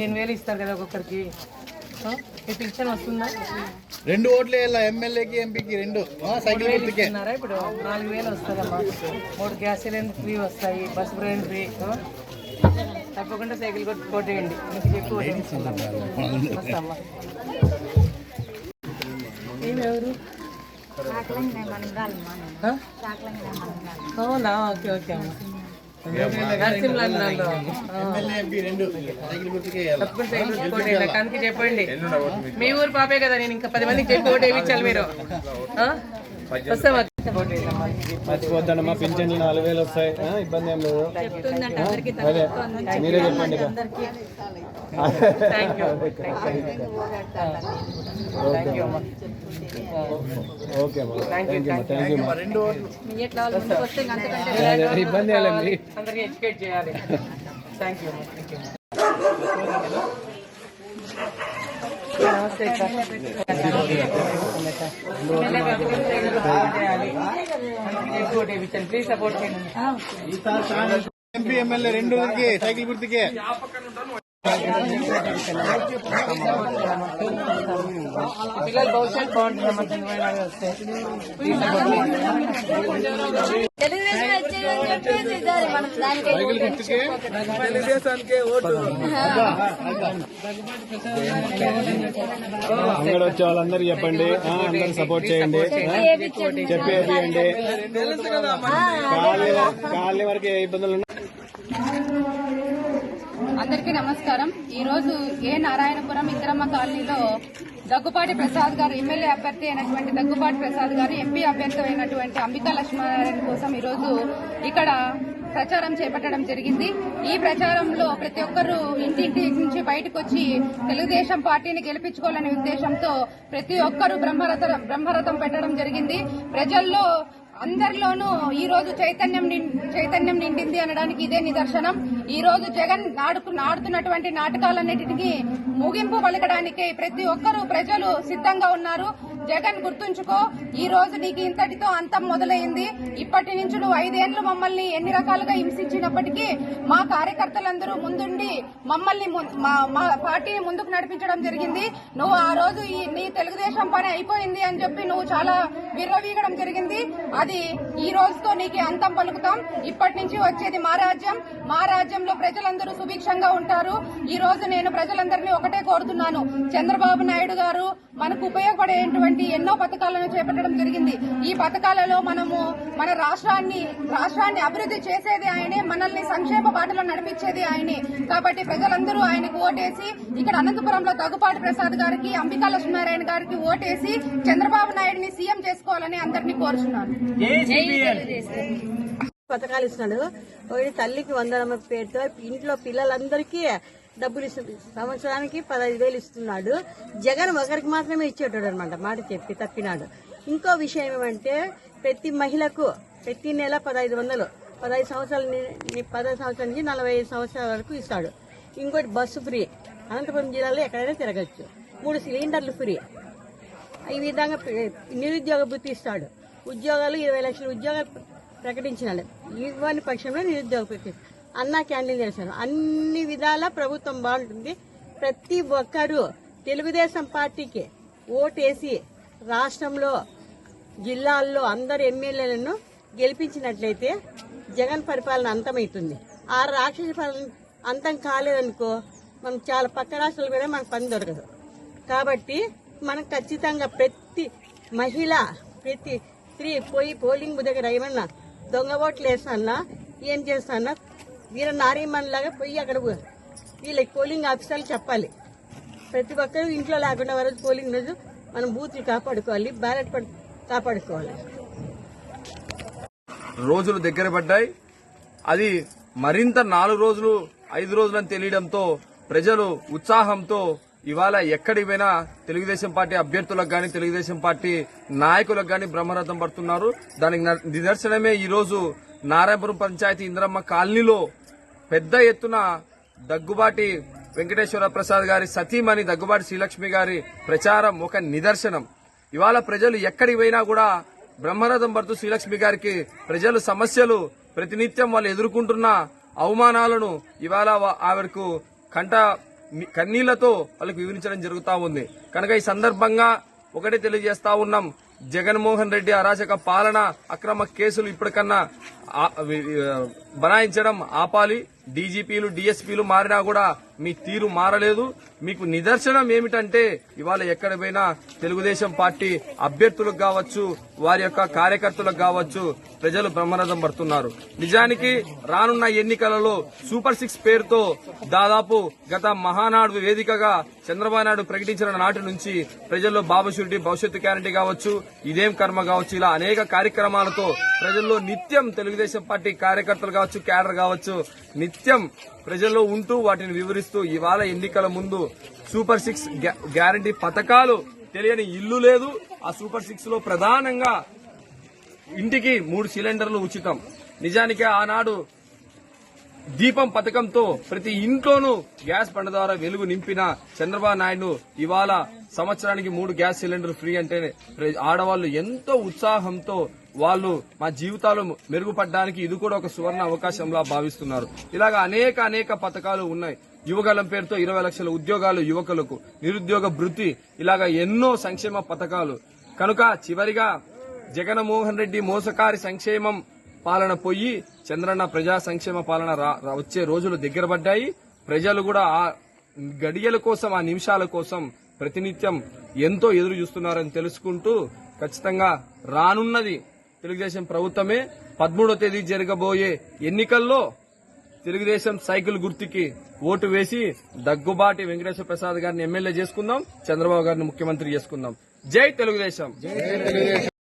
పదిహేను వేలు ఇస్తారు కదా ఒక్కొక్కరికి? ఈ పింఛన్ వస్తుందా? రెండు ఓట్లు వేయాల? ఎమ్మెల్యేకి ఎంపీకి రెండు. ఆ, సైకిల్ గుర్తుకే. ఇస్తున్నారా? ఇప్పుడు నాలుగు వేలు వస్తుందమ్మా. మూడు గ్యాస్ సిలిండర్ ఫ్రీ వస్తాయి బస్ ప్రయాణం ఫ్రీ? తప్పకుండా సైకిల్ కొట్టి కొట్టేయండి. మీకు చెప్పి. వస్తామ్మా. ఏమి ఎవరు? ఆ? అవునా? ఓకే ఓకే అమ్మా. కనుక చెప్పండి. మీ ఊరు పాపే కదా నేను ఇంకా పది మందికి చెప్పి ఓటు వేయించాలి మీరు? వస్తామా? మర్చిపోద్దమ్మా పింఛన్లు నాలుగు వేలు వస్తాయి. ఇబ్బంది ఏం లేదు. అదే. మీరే చెప్పండి ఓకే అమ్మా థ్యాంక్ యూ థ్యాంక్ యూ ఇబ్బంది చేయాలి. Thank you please support MP MLA రెండు సైకిల్ గుర్తుకే. పిల్లలు బాగుంటుంది ఓటు అంగడి వచ్చే వాళ్ళందరికీ చెప్పండి అందరూ సపోర్ట్ చేయండి. చెప్పి వేయండి కాలనీ వరకు ఇబ్బందులు అందరికీ నమస్కారం. ఈ రోజు ఏ నారాయణపురం ఇంద్రమ్మ కాలనీలో దగ్గుపాటి ప్రసాద్ గారు ఎమ్మెల్యే అభ్యర్థి అయినటువంటి దగ్గుపాటి ప్రసాద్ గారు ఎంపీ అభ్యర్థి అయినటువంటి అంబికా లక్ష్మీనారాయణ కోసం ఈరోజు ఇక్కడ ప్రచారం చేపట్టడం జరిగింది. ఈ ప్రచారంలో ప్రతి ఒక్కరూ ఇంటింటి నుంచి బయటకు వచ్చి తెలుగుదేశం పార్టీని గెలిపించుకోవాలనే ఉద్దేశంతో ప్రతి ఒక్కరూ బ్రహ్మరథ బ్రహ్మరథం పెట్టడం జరిగింది. ప్రజల్లో అందరిలోనూ ఈ రోజు చైతన్యం నిం- చైతన్యం నిండింది అనడానికి ఇదే నిదర్శనం. ఈ రోజు జగన్ నాడుకు నాడుతున్నటువంటి నాటకాలన్నిటికీ ముగింపు పలకడానికి ప్రతి ఒక్కరూ ప్రజలు సిద్ధంగా ఉన్నారు. జగన్ గుర్తుంచుకో ఈ రోజు నీకు ఇంతటితో అంతం మొదలైంది. ఇప్పటి నుంచి నువ్వు ఐదేళ్ళు మమ్మల్ని ఎన్ని రకాలుగా హింసించినప్పటికీ మా కార్యకర్తలందరూ ముందుండి మమ్మల్ని ము- మా- మా పార్టీని ముందుకు నడిపించడం జరిగింది. నువ్వు ఆ రోజు ఈ నీ తెలుగుదేశం పని అయిపోయింది అని చెప్పి నువ్వు చాలా విర్రవీగడం జరిగింది. అది ఈ రోజుతో నీకు అంతం పలుకుతాం. ఇప్పటి నుంచి వచ్చేది మా రాజ్యం. మా రాజ్యంలో ప్రజలందరూ సుభిక్షంగా ఉంటారు. ఈ రోజు నేను ప్రజలందరినీ ఒకటే కోరుతున్నాను. చంద్రబాబు నాయుడు గారు మనకు ఉపయోగపడేటువంటి ఎన్నో పథకాలను చేపట్టడం జరిగింది. ఈ పథకాలలో మనము మన రాష్ట్రాన్ని రాష్ట్రాన్ని అభివృద్ధి చేసేది ఆయనే మనల్ని సంక్షేమ బాటలో నడిపించేది ఆయనే. కాబట్టి ప్రజలందరూ ఆయనకు ఓటేసి ఇక్కడ అనంతపురంలో దగ్గుపాటి ప్రసాద్ గారికి అంబికా లక్ష్మీనారాయణ గారికి ఓటేసి చంద్రబాబు నాయుడిని సీఎం చేసుకోవాలని అందరినీ కోరుచున్నాను. పథకాలు ఇస్తున్నాడు. తల్లికి వందనమ్మ పేరుతో ఇంట్లో పిల్లలందరికీ డబ్బులు ఇస్తుంది సంవత్సరానికి పదహైదు వేలు ఇస్తున్నాడు. జగన్ ఒకరికి మాత్రమే ఇచ్చేటాడు అనమాట మాట చెప్పి తప్పినాడు. ఇంకో విషయం ఏమంటే ప్రతి మహిళకు ప్రతి నెల పదహైదు వందలు పదహైదు సంవత్సరాల పదహైదు సంవత్సరాల నుంచి నలభై ఐదు సంవత్సరాల వరకు ఇస్తాడు. ఇంకోటి బస్సు ఫ్రీ. అనంతపురం జిల్లాలో ఎక్కడైనా తిరగచ్చు. మూడు సిలిండర్లు ఫ్రీ. ఈ విధంగా నిరుద్యోగ భృతి ఇస్తాడు. ఉద్యోగాలు ఇరవై లక్షల ఉద్యోగాలు ప్రకటించినాడు. ఇవ్వని పక్షంలో నిరుద్యోగ భృతి. అన్న క్యాంటీన్ చేశారు. అన్ని విధాల ప్రభుత్వం బాగుంటుంది. ప్రతి ఒక్కరూ తెలుగుదేశం పార్టీకి ఓటేసి రాష్ట్రంలో జిల్లాల్లో అందరు ఎమ్మెల్యేలను గెలిపించినట్లయితే జగన్ పరిపాలన అంతమవుతుంది ఆ రాక్షస పాలన అంతం కాలేదనుకో మనం చాలా పక్క రాష్ట్రాలు కూడా మనకు పని దొరకదు. కాబట్టి మనం ఖచ్చితంగా ప్రతి మహిళ ప్రతి స్త్రీ పోయి పోలింగ్ దగ్గర ఏమన్నా దొంగ ఓట్లు వేస్తానా ఏం చేస్తానా వీర నారీమణి లాగా పోయి అక్కడ వీళ్ళకి పోలింగ్ ఆఫీసర్లు చెప్పాలి. ప్రతి ఒక్కరూ ఇంట్లో లేకుండా వరకు పోలింగ్ రోజు మనం బూత్లు కాపాడుకోవాలి బ్యాలెట్ కాపాడుకోవాలి. రోజులు దగ్గర పడ్డాయి. అది మరింత నాలుగు రోజులు ఐదు రోజులని తెలియడంతో ప్రజలు ఉత్సాహంతో ఇవాళ ఎక్కడికి పోయినా తెలుగుదేశం పార్టీ అభ్యర్థులకు గాని తెలుగుదేశం పార్టీ నాయకులకు గాని బ్రహ్మరథం పడుతున్నారు. దానికి నిదర్శనమే ఈరోజు నారాయణపురం పంచాయతీ ఇంద్రమ్మ కాలనీలో పెద్ద ఎత్తున దగ్గుబాటి వెంకటేశ్వర ప్రసాద్ గారి సతీమణి దగ్గుబాటి శ్రీలక్ష్మి గారి ప్రచారం ఒక నిదర్శనం. ఇవాళ ప్రజలు ఎక్కడికి పోయినా కూడా బ్రహ్మరథం పడుతూ శ్రీలక్ష్మి గారికి ప్రజలు సమస్యలు ప్రతినిత్యం వాళ్ళు ఎదుర్కొంటున్న అవమానాలను ఇవాళ ఆవిడకు కంట కన్నీళ్ళతో వాళ్ళకి వివరించడం జరుగుతూ ఉంది. కనుక ఈ సందర్భంగా ఒకటే తెలియజేస్తా ఉన్నాం. జగన్మోహన్ రెడ్డి అరాచక పాలన అక్రమ కేసులు ఇప్పటికన్నా బనాయించడం ఆపాలి. డీజీపీలు డీఎస్పీలు మారినా కూడా మీ తీరు మారలేదు. మీకు నిదర్శనం ఏమిటంటే ఇవాళ ఎక్కడ పోయినా తెలుగుదేశం పార్టీ అభ్యర్థులకు కావచ్చు వారి యొక్క కార్యకర్తలకు కావచ్చు ప్రజలు బ్రహ్మరథం పడుతున్నారు. నిజానికి రానున్న ఎన్నికలలో సూపర్ సిక్స్ పేరుతో దాదాపు గత మహానాడు వేదికగా చంద్రబాబు నాయుడు ప్రకటించిన నాటి నుంచి ప్రజల్లో బాబు భవిష్యత్తు గ్యారంటీ కావచ్చు ఇదేం కర్మ కావచ్చు ఇలా అనేక కార్యక్రమాలతో ప్రజల్లో నిత్యం తెలుగుదేశం పార్టీ కార్యకర్తలు కావచ్చు క్యాడర్ కావచ్చు నిత్యం ప్రజల్లో ఉంటూ వాటిని వివరిస్తూ ఇవాళ ఎన్నికల ముందు సూపర్ సిక్స్ గ్యా- గ్యారంటీ పథకాలు తెలియని ఇల్లు లేదు. ఆ సూపర్ సిక్స్లో ప్రధానంగా ఇంటికి మూడు సిలిండర్లు ఉచితం. నిజానికి ఆనాడు దీపం పథకంతో ప్రతి ఇంట్లోనూ గ్యాస్ పండ ద్వారా వెలుగు నింపిన చంద్రబాబు నాయుడు ఇవాళ సంవత్సరానికి మూడు గ్యాస్ సిలిండర్ ఫ్రీ అంటే ఆడవాళ్ళు ఎంతో ఉత్సాహంతో వాళ్ళు మా జీవితాలు మెరుగుపడడానికి ఇది కూడా ఒక సువర్ణ అవకాశంలా భావిస్తున్నారు. ఇలాగ అనేక అనేక పథకాలు ఉన్నాయి. యువగలం పేరుతో ఇరవై లక్షల ఉద్యోగాలు యువకులకు నిరుద్యోగ భృతి ఇలాగ ఎన్నో సంక్షేమ పథకాలు. కనుక చివరిగా జగన్మోహన్ రెడ్డి మోసకారి సంక్షేమం పాలన పోయి చంద్రన్న ప్రజా సంక్షేమ పాలన రా- రా- వచ్చే రోజులు దగ్గర పడ్డాయి. ప్రజలు కూడా ఆ గడియల కోసం ఆ నిమిషాల కోసం ప్రతినిత్యం ఎంతో ఎదురు చూస్తున్నారని తెలుసుకుంటూ ఖచ్చితంగా రానున్నది తెలుగుదేశం ప్రభుత్వమే పదమూడో తేదీ జరగబోయే ఎన్నికల్లో తెలుగుదేశం సైకిల్ గుర్తుకి ఓటు వేసి దగ్గుబాటి వెంకటేశ్వర ప్రసాద్ గారిని ఎమ్మెల్యే చేసుకుందాం చంద్రబాబు గారిని ముఖ్యమంత్రి చేసుకుందాం. జై తెలుగుదేశం!